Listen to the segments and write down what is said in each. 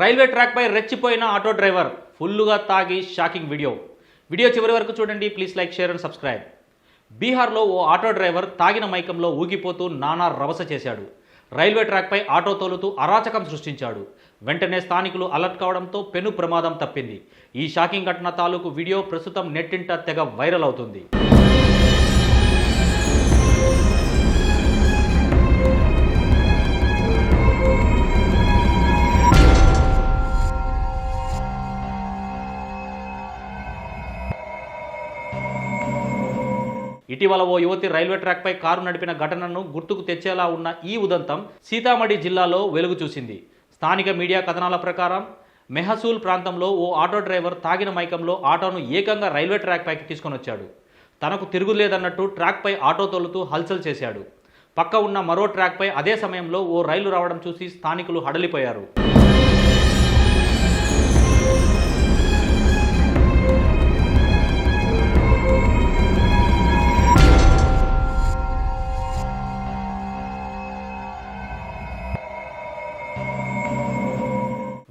Railway ట్రాక్పై రెచ్చిపోయిన auto driver ఫుల్లుగా తాగి షాకింగ్ వీడియో. వీడియో చివరి వరకు చూడండి please like share and subscribe. బీహార్లో ఓ ఆటో డ్రైవర్ తాగిన మైకంలో ఊగిపోతూ నానా రవస చేశాడు. రైల్వే ట్రాక్పై ఆటో తోలుతూ అరాచకం సృష్టించాడు. వెంటనే స్థానికులు అలర్ట్ కావడంతో పెను ప్రమాదం తప్పింది. ఈ షాకింగ్ ఘటన తాలూకు వీడియో ప్రస్తుతం నెట్టింట తెగ వైరల్ అవుతుంది. ఇటీవల ఓ యువతి రైల్వే ట్రాక్పై కారు నడిపిన ఘటనను గుర్తుకు తెచ్చేలా ఉన్న ఈ ఉదంతం సీతామఢీ జిల్లాలో వెలుగు చూసింది. స్థానిక మీడియా కథనాల ప్రకారం మెహసూల్ ప్రాంతంలో ఓ ఆటో డ్రైవర్ తాగిన మైకంలో ఆటోను ఏకంగా రైల్వే ట్రాక్ పైకి తీసుకొని వచ్చాడు. తనకు తిరుగులేదన్నట్టు ట్రాక్పై ఆటో తోలుతూ హల్చల్ చేశాడు. పక్క ఉన్న మరో ట్రాక్పై అదే సమయంలో ఓ రైలు రావడం చూసి స్థానికులు హడలిపోయారు.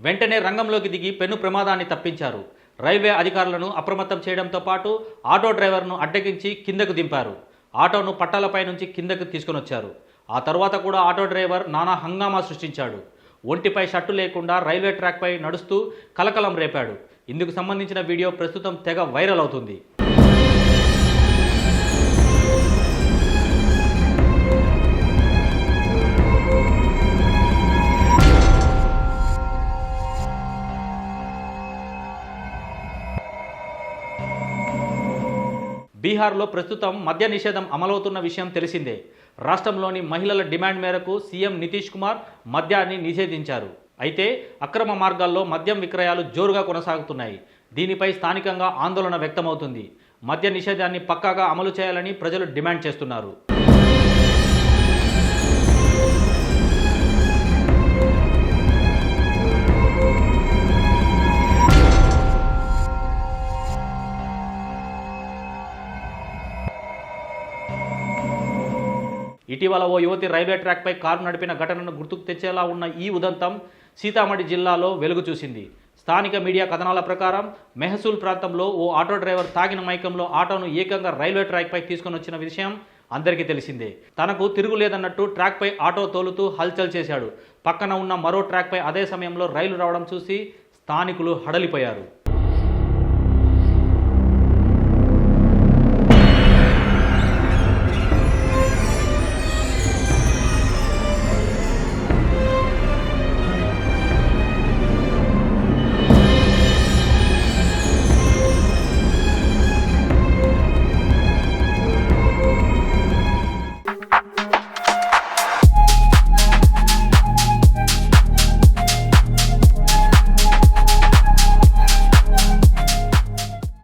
వెంటనే రంగంలోకి దిగి పెను ప్రమాదాన్ని తప్పించారు. రైల్వే అధికారులను అప్రమత్తం చేయడంతో పాటు ఆటో డ్రైవర్ను అడ్డగించి కిందకు దింపారు. ఆటోను పట్టాలపై నుంచి కిందకు తీసుకొని వచ్చారు ఆ తర్వాత కూడా ఆటో డ్రైవర్ నానా హంగామా సృష్టించాడు. ఒంటిపై షట్టు లేకుండా రైల్వే ట్రాక్పై నడుస్తూ కలకలం రేపాడు. ఇందుకు సంబంధించిన వీడియో ప్రస్తుతం తెగ వైరల్ అవుతుంది. బీహార్లో ప్రస్తుతం మద్య నిషేధం అమలవుతున్న విషయం తెలిసిందే. రాష్ట్రంలోని మహిళల డిమాండ్ మేరకు సీఎం నితీష్ కుమార్ మద్యాన్ని నిషేధించారు. అయితే అక్రమ మార్గాల్లో మద్యం విక్రయాలు జోరుగా కొనసాగుతున్నాయి. దీనిపై స్థానికంగా ఆందోళన వ్యక్తమవుతుంది. మద్య నిషేధాన్ని పక్కాగా అమలు చేయాలని ప్రజలు డిమాండ్ చేస్తున్నారు. ఇటీవల ఓ యువతి రైల్వే ట్రాక్పై కారు నడిపిన ఘటనను గుర్తుకు తెచ్చేలా ఉన్న ఈ ఉదంతం సీతామఢి జిల్లాలో వెలుగు చూసింది. స్థానిక మీడియా కథనాల ప్రకారం మెహసూల్ ప్రాంతంలో ఓ ఆటో డ్రైవర్ తాగిన మైకంలో ఆటోను ఏకంగా రైల్వే ట్రాక్పై తీసుకొని వచ్చిన విషయం అందరికీ తెలిసిందే. తనకు తిరుగులేదన్నట్టు ట్రాక్పై ఆటో తోలుతూ హల్చల్ చేశాడు. పక్కన ఉన్న మరో ట్రాక్పై అదే సమయంలో రైలు రావడం చూసి స్థానికులు హడలిపోయారు.